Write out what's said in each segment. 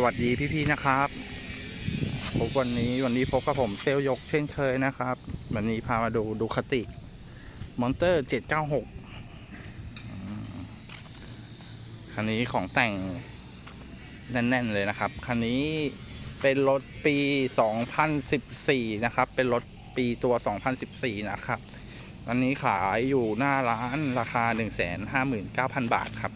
สวัสดีพี่ๆนะครับพบวันนี้วันนี้พบกับผมเซลลยกเช่นเคยนะครับ วันนี้พามาดูดูคติมอนเตอร์796คันนี้ของแต่งแน่นๆเลยนะครับ คันนี้เป็นรถปี 2014 นะครับ เป็นรถปีตัว 2014 นะครับ อันนี้ขายอยู่หน้าร้านราคา 159,000 บาทครับ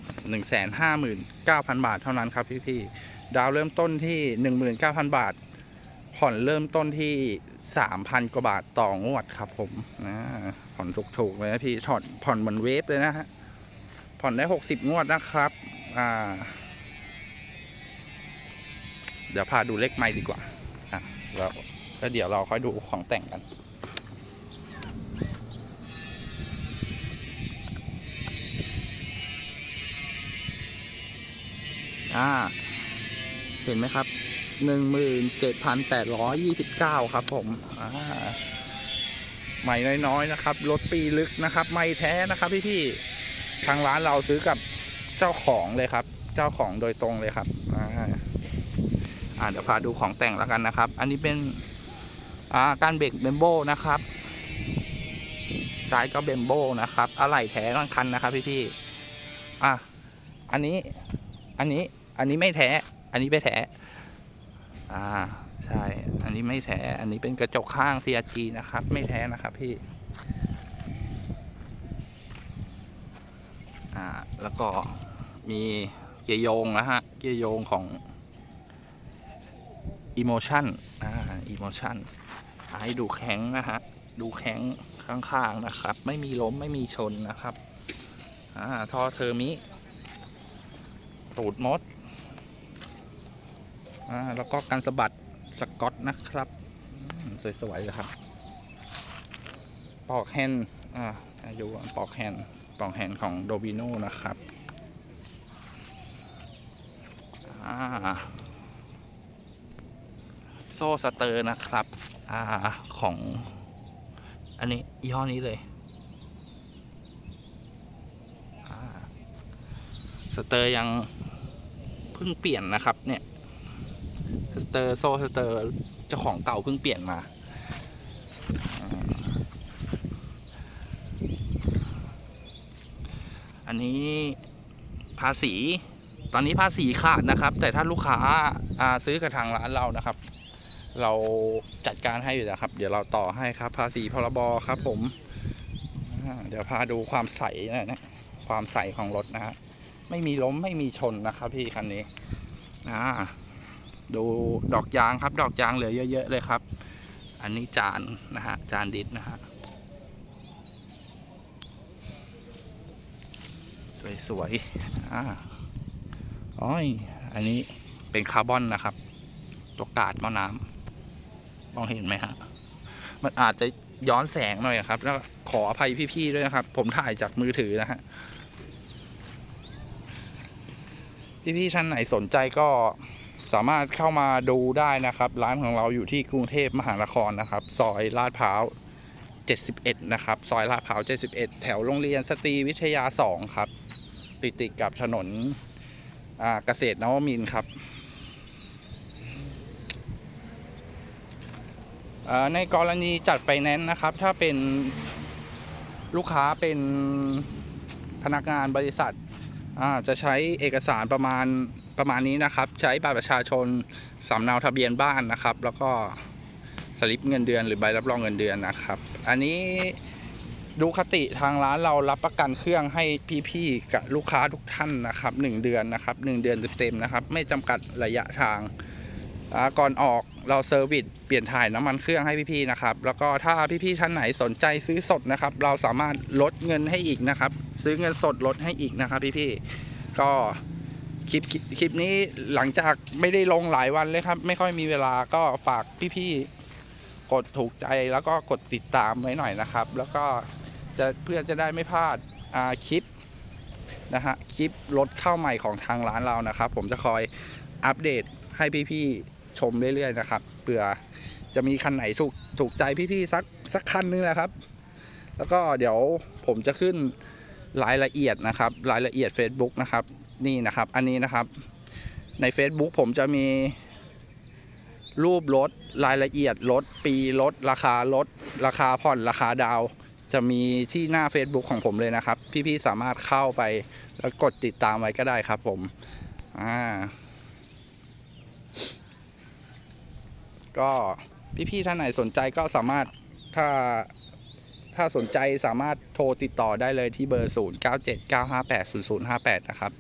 159,000 บาทเท่านั้นครับพี่ๆ ดาวเริ่มต้นที่ 19,000 บาท ผ่อนเริ่มต้นที่ 3,000 กว่าบาทต่องวดครับผมนะผ่อนถูกๆเลยนะพี่ผ่อนผ่อนเหมือนเวฟเลยนะฮะ ผ่อนได้ 60 งวดนะครับ อ่า เดี๋ยวพาดูเลขไม้ดีกว่าอะแล้วแล้วเดี๋ยวเราค่อยดูของแต่งกัน อ่า เห็นไหมครับหนึ่งหมื่นเจ็ดพันแปดร้อยยี่สิบเก้าครับ ผม อ่าใหม่น้อยๆนะครับ รถปีลึกนะครับ ไม่แท้นะครับพี่ๆทางร้านเราซื้อกับเจ้าของเลยครับ เจ้าของโดยตรงเลยครับ อ่าอ่าเดี๋ยวพาดูของแต่งแล้วกันนะครับ อันนี้เป็น อ่า การเบรกเบมโบนะครับซ้ายก็เบมโบนะครับ อะไหล่แท้ทั้งคันนะครับ พี่ๆอะ อันนี้ อันนี้ อันนี้ไม่แท้ อันนี้ไม่แท้ อ่า ใช่ อันนี้ไม่แท้ อันนี้เป็นกระจกข้าง CRG นะครับ ไม่แท้นะครับพี่ อ่า แล้วก็มีเกียร์โยงนะฮะ เกียร์โยงของ Emotion อ่า Emotion ให้ดูแข็งนะฮะ ดูแข็งข้างๆนะครับ ไม่มีล้มไม่มีชนนะครับ อ่า ท่อเทอร์มิตูดมด อ่าแล้วก็การสะบัดสกอตนะครับ สวยๆเลยครับ ปอกแฮนด์อ่าอายุปอกแฮนด์ปอกแฮนด์ของโดบิโนนะครับอ่าโซ่สเตอร์นะครับอ่าของ อันนี้ยี่ห้อนี้เลยสเตอร์ยังเพิ่งเปลี่ยนนะครับเนี่ย สเตอร์โซ่สเตอร์เจ้าของเก่าเพิ่งเปลี่ยนมา อันนี้ภาษี ตอนนี้ภาษีขาดนะครับ แต่ถ้าลูกค้าาซื้อกับทางร้านเรานะครับ เราจัดการให้อยู่แล้วครับ เดี๋ยวเราต่อให้ครับ ภาษีพรบครับ ผมเดี๋ยวพาดูความใสนะนะความใสของรถนะฮะไม่มีล้มไม่มีชนนะครับพี่คันนี้อ่า ดูดอกยางครับ ดอกยางเหลือเยอะ ๆ เลยครับ อันนี้จานนะฮะจานดิสนะฮะสวยๆอ่าอ้อยอันนี้เป็นคาร์บอนนะครับ ตัวกาดมอน้ำมองเห็นไหมฮะ มันอาจจะย้อนแสงหน่อยครับ แล้วขออภัยพี่ๆด้วยนะครับ ผมถ่ายจากมือถือนะฮะ พี่ๆท่านไหนสนใจก็ สามารถเข้ามาดูได้นะครับ ร้านของเราอยู่ที่กรุงเทพมหานครนะครับ ซอยลาดพร้าว 71 นะครับ ซอยลาดพร้าว 71 แถวโรงเรียนสตรีวิทยา 2 ครับ ติดติดกับถนนเกษตรนวมินครับในกรณีจัดไฟแนนซ์นะครับ ถ้าเป็นลูกค้าเป็นพนักงานบริษัทจะใช้เอกสารประมาณ ประมาณนี้นะครับ ใช้บัตรประชาชนสำเนาทะเบียนบ้านนะครับ แล้วก็สลิปเงินเดือนหรือใบรับรองเงินเดือนนะครับ อันนี้ดูคติทางร้านเรารับประกันเครื่องให้พี่ๆกับลูกค้าทุกท่านนะครับหนึ่งเดือนนะครับหนึ่งเดือนเต็มๆนะครับ ไม่จำกัดระยะทางก่อนออกเราเซอร์วิสเปลี่ยนถ่ายน้ำมันเครื่องให้พี่ๆนะครับ แล้วก็ถ้าพี่ๆท่านไหนสนใจซื้อสดนะครับ เราสามารถลดเงินให้อีกนะครับ ซื้อเงินสดลดให้อีกนะครับพี่ๆก็ คลิปคลิปนี้หลังจากไม่ได้ลงหลายวันเลยครับ ไม่ค่อยมีเวลาก็ฝากพี่ๆกดถูกใจแล้วก็กดติดตามไว้หน่อยนะครับ แล้วก็จะเพื่อจะได้ไม่พลาดคลิปนะฮะคลิปรถเข้าใหม่ของทางร้านเรานะครับ ผมจะคอยอัปเดตให้พี่ๆชมเรื่อยๆนะครับเผื่อจะมีคันไหนถูกถูกใจพี่ๆสักสักคันนึงนะครับ แล้วก็เดี๋ยวผมจะขึ้นรายละเอียดนะครับ รายละเอียด Facebook นะครับ นี่นะครับ อันนี้นะครับ ใน Facebook ผมจะมีรูปรถรายละเอียดรถปีรถราคารถราคาผ่อนราคาดาว จะมีที่หน้า Facebook ของผมเลยนะครับ พี่ๆสามารถเข้าไปแล้วกดติดตามไว้ก็ได้ครับผมอ่าก็พี่ๆท่านไหนสนใจก็สามารถถ้าถ้าสนใจสามารถโทรติดต่อได้เลยที่เบอร์ 0 9 7 9 5 8 0 0 5 8 นะครับ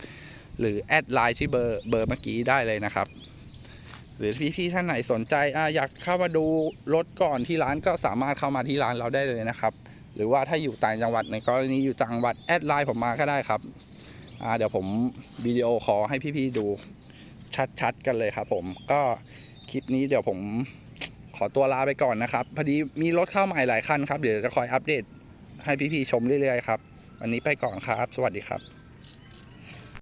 หรือแอดไลน์ที่เบอร์เบอร์เมื่อกี้ได้เลยนะครับ หรือพี่ๆท่านไหนสนใจออยากเข้ามาดูรถก่อนที่ร้านก็สามารถเข้ามาที่ร้านเราได้เลยนะครับ หรือว่าถ้าอยู่ต่างจังหวัดในกรณีอยู่ต่างจังหวัดแอดไลน์ผมมาก็ได้ครับเดี๋ยวผมวิดีโอคอลให้พี่ๆดูชัดๆกันเลยครับ ผมก็คลิปนี้เดี๋ยวผมขอตัวลาไปก่อนนะครับ พอดีมีรถเข้าใหม่หลายคันครับ เดี๋ยวจะคอยอัปเดตให้พี่ๆชมเรื่อยๆครับ วันนี้ไปก่อนครับ สวัสดีครับ